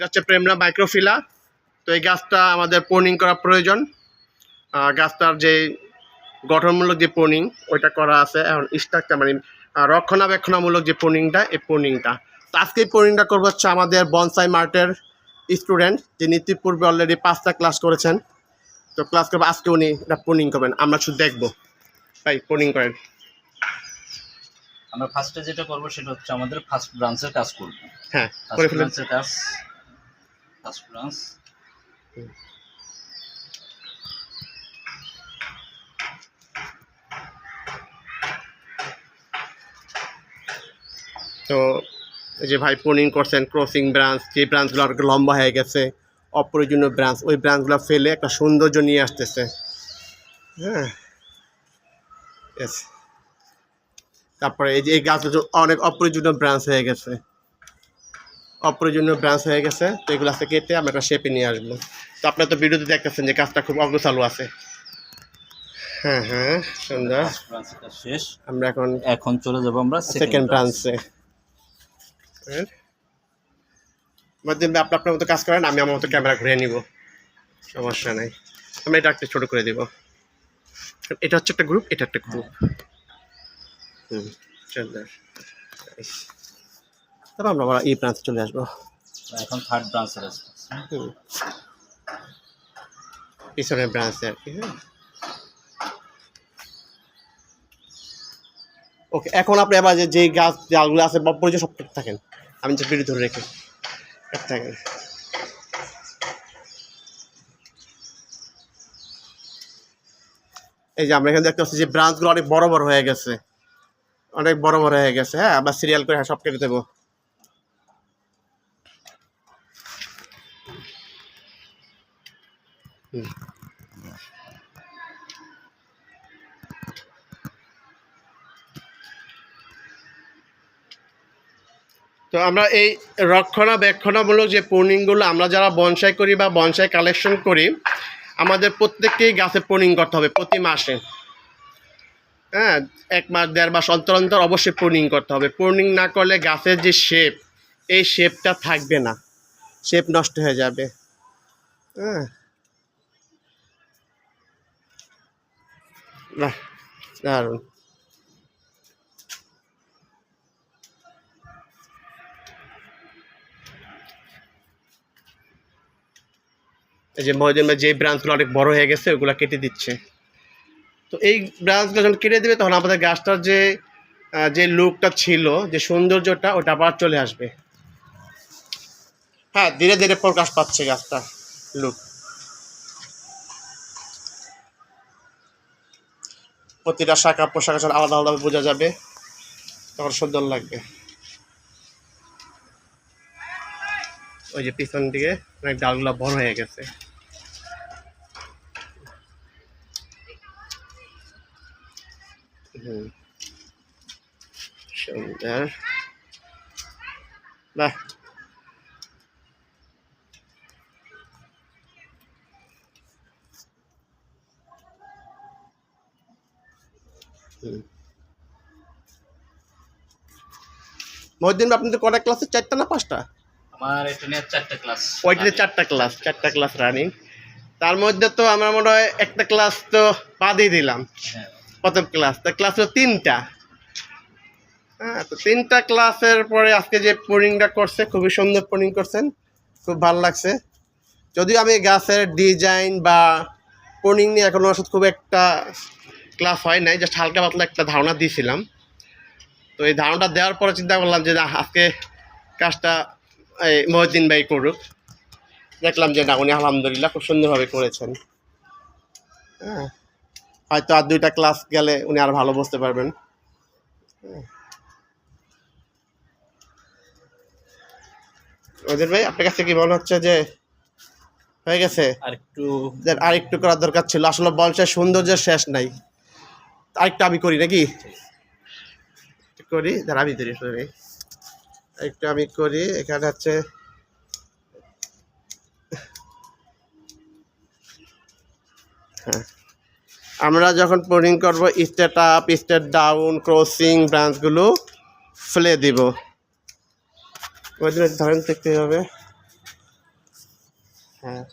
এটা হচ্ছে প্রেমরা মাইক্রোফিলা তো এই গাছটা আমাদের পোর্নিং করা প্রয়োজন। গাছটার যে গঠনমূলক যে পোর্নিং ওইটা করা আছে। এখন স্ট্রাকচার মানে রক্ষণাবেক্ষণামূলক যে পোর্নিংটা এই পোর্নিংটা তো আজকে এই পোর্নিংটা করব হচ্ছে আমাদের বনসাই মার্টের স্টুডেন্ট যিনি ইতিপূর্বে অলরেডি পাঁচটা ক্লাস করেছেন। তো ক্লাস করব আজকে উনি এটা পোর্নিং করবেন। আমরা শুধু দেখব। তাই পোর্নিং করেন। আমরা ফার্স্টে যেটা করব সেটা হচ্ছে আমাদের ফার্স্ট ব্রাঞ্চের কাজ করব। হ্যাঁ ফার্স্ট ব্রাঞ্চের কাজ ফার্স্ট তো যে ভাই পোর্নিং করছেন ক্রসিং ব্রাঞ্চ যে ব্রাঞ্চগুলো আর লম্বা হয়ে গেছে, অপ্রয়োজনীয় ব্রাঞ্চ ওই ব্রাঞ্চগুলো ফেলে একটা সৌন্দর্য নিয়ে আসতেছে। হ্যাঁ। তারপরে এই যে এই গাছগুলো অনেক অপ্রয়োজনীয় ব্রাঞ্চ হয়ে গেছে। অপ্রয়োজনীয় ব্রাঞ্চ হয়ে গেছে তো এগুলো আজকে কেটে আমরা একটা শেপে নিয়ে আসব। তো আপনার তো ভিডিওতে দেখতেছেন যে কাজটা খুব অগ্রচালু আছে। হ্যাঁ হ্যাঁ সুন্দর। শেষ। আমরা এখন এখন চলে যাব আমরা সেকেন্ড ব্রাঞ্চ ব্রাঞ্চে মধ্যে আপনি আপনার মতো কাজ করেন আমি আমার মতো ক্যামেরা ঘুরিয়ে নিব। সমস্যা নাই। আমি এটা একটা ছোটো করে দিব। এটা হচ্ছে একটা গ্রুপ এটা একটা গ্রুপ হুম সুন্দর. তারপর আমরা আবার এই ব্রাঞ্চে চলে আসব। এখন থার্ড কাজ হুম। পিছনের ব্রাঞ্চে আর কি হ্যাঁ ওকে এখন আপনি আবার যে যেই গাছ ডালগুলো আছে বা পরিচয় সব কেটে থাকেন। আমি যে বিড়ি ধরে রেখে কেটে থাকেন। এই যে আমরা এখানে দেখতে পাচ্ছি যে ব্রাঞ্চগুলো অনেক বড় বড় হয়ে গেছে। অনেক বড় বড় হয়ে গেছে হ্যাঁ আমরা সিরিয়াল করে সব কেটে দেবো। তো আমরা এই রক্ষণাবেক্ষণামূলক যে পূর্ণিংগুলো আমরা যারা বনসাই করি বা বনসাই কালেকশন করি, আমাদের প্রত্যেককেই গাছে পূর্ণিং করতে হবে প্রতি মাসে। হ্যাঁ এক মাস, দেড় মাস অন্তর অন্তর অবশ্যই পূর্ণিং করতে হবে। পূর্ণিং না করলে গাছের যে শেপ এই শেপটা থাকবে না। শেপ নষ্ট হয়ে যাবে। হ্যাঁ। বাহ, দারুণ। এই যে মহিদিন ভাই যে ব্রাঞ্চগুলো অনেক বড় হয়ে গেছে, ওগুলো কেটে দিচ্ছে। তো এই ব্রাঞ্চগুলো যখন কেটে দেবে, তখন আমাদের গাছটার যে যে লুকটা ছিল, যে সৌন্দর্যটা, ওটা আবার চলে আসবে। হ্যাঁ ধীরে ধীরে প্রকাশ পাচ্ছে গাছটা লুক। প্রতিটা শাখা পোশাক আশাক আলাদা আলাদা বোঝা যাবে। তখন সুন্দর লাগবে। ওই যে পিছন দিকে অনেক ডালগুলো বড় হয়ে গেছে। সুন্দর। বাহ। মহিউদ্দিন ভাই, আপনি তো কটা ক্লাসে চারটা না পাঁচটা? আমার চারটে ক্লাস ওইটাতে চারটা ক্লাস চারটা ক্লাস রানিং তার মধ্যে তো আমার মনে হয় একটা ক্লাস তো বাদই দিলাম। হ্যাঁ। প্রথম ক্লাস তা ক্লাস হলো তিনটা। হ্যাঁ তো তিনটা ক্লাসের পরে আজকে যে পোরিংটা করছে খুবই সুন্দর পোরিং করছেন। খুব ভালো লাগছে। যদিও আমি গাছের ডিজাইন বা পোরিং নিয়ে এখনও সাথে খুব একটা ক্লাস হয় নাই জাস্ট হালকা পাতলা একটা ধারণা দিয়েছিলাম তো এই ধারণাটা দেওয়ার পরে চিন্তা করলাম যে না আজকে কাজটা এই মহিউদ্দিন ভাই করুক। দেখলাম যে না উনি আলহামদুলিল্লাহ খুব সুন্দরভাবে করেছেন। হ্যাঁ হয়তো আর দুইটা ক্লাস গেলে উনি আর ভালো বুঝতে পারবেন। ওদের ভাই আপনার কাছে কি মনে হচ্ছে যে হয়ে গেছে? আর একটু আর একটু করার দরকার ছিল। আসলে বলছে সৌন্দর্যের শেষ নাই। আরেকটা আমি করি নাকি? করি, দাঁড়া, আমি সরি একটু আমি করি, এখানে হচ্ছে হ্যাঁ। আমরা যখন পোর্নিং করব straight up straight down crossing ব্রাঞ্চগুলো ফেলে দিব। ওই ধরেন দেখতে হবে? হ্যাঁ।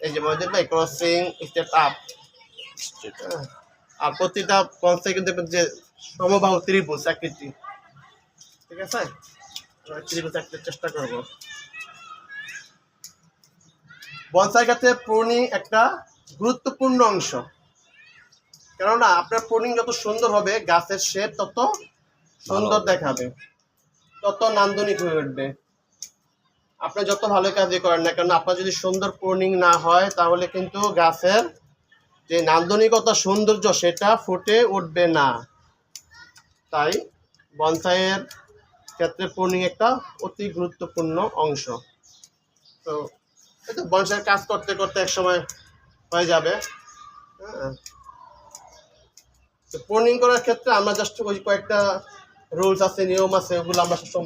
এই যে মহাদেব ভাই ক্রসিং স্টেপ আপ আর প্রতিটা পঞ্চে কিন্তু যে সমবাহু ত্রিভুজ আকৃতি। ঠিক আছে? ত্রিভুজ আঁকতে চেষ্টা করব। বনসাই গাছের প্রুনিং একটা গুরুত্বপূর্ণ অংশ। কেননা আপনার প্রুনিং যত সুন্দর হবে গাছের শেপ তত সুন্দর দেখাবে। তত নান্দনিক হয়ে উঠবে। আপনি যত ভালো কাজই করেন না কেন, আপনার যদি সুন্দর প্রুনিং না হয়, তাহলে কিন্তু গাছের যে নান্দনিকতা সৌন্দর্য, সেটা ফুটে উঠবে না। তাই বনসাইয়ের ক্ষেত্রে প্রুনিং একটা অতি গুরুত্বপূর্ণ অংশ। তো তো বনসাইয়ের কাজ করতে করতে এক সময় হয়ে যাবে। হ্যাঁ। তো প্রুনিং করার ক্ষেত্রে আমরা জাস্ট ওই কয়েকটা রুলস আছে, নিয়ম আছে, ওগুলো আমরা সব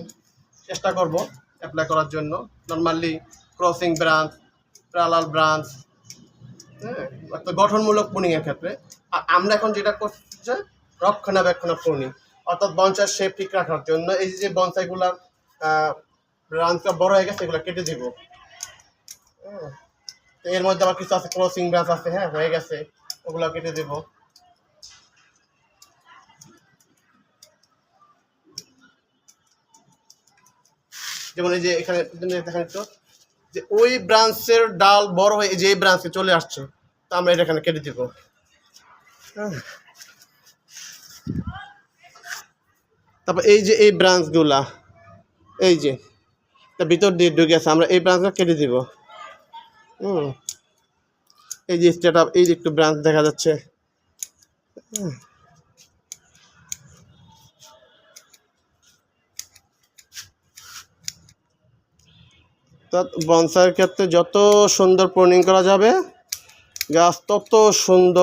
চেষ্টা করব। অ্যাপ্লাই করার জন্য। Normally crossing branch parallel branch হ্যাঁ গঠনমূলক প্রুনিং এর ক্ষেত্রে। আর আমরা এখন যেটা করছি যে রক্ষণাবেক্ষণ প্রুনিং অর্থাৎ বঞ্চার শেপ ঠিক রাখার জন্য এই যে বনসাইগুলার ব্রাঞ্চটা বড় হয়ে গেছে এগুলো কেটে দিব। হ্যাঁ, এর মধ্যে আবার কিছু আছে ক্রসিং ব্রাঞ্চ আছে হ্যাঁ হয়ে গেছে ওগুলো কেটে দেবো। যেমন এই যে এখানে দেখেন তো যে ওই ব্রাঞ্চের ডাল বড় হয়ে যে এই ব্রাঞ্চে চলে আসছে, তো আমরা এটা এখানে কেটে দিব। তারপর এই যে এই ব্রাঞ্চগুলা, এই যে, তা ভিতর দিয়ে ঢুকে আছে আমরা এই ব্রাঞ্চটা কেটে দিব হুম, এই যে স্টেট আপ, এই যে একটু ব্রাঞ্চ দেখা যাচ্ছে হুম। অর্থাৎ বনসাইয়ের ক্ষেত্রে যত সুন্দর প্রনিং করা যাবে গাছ তত সুন্দর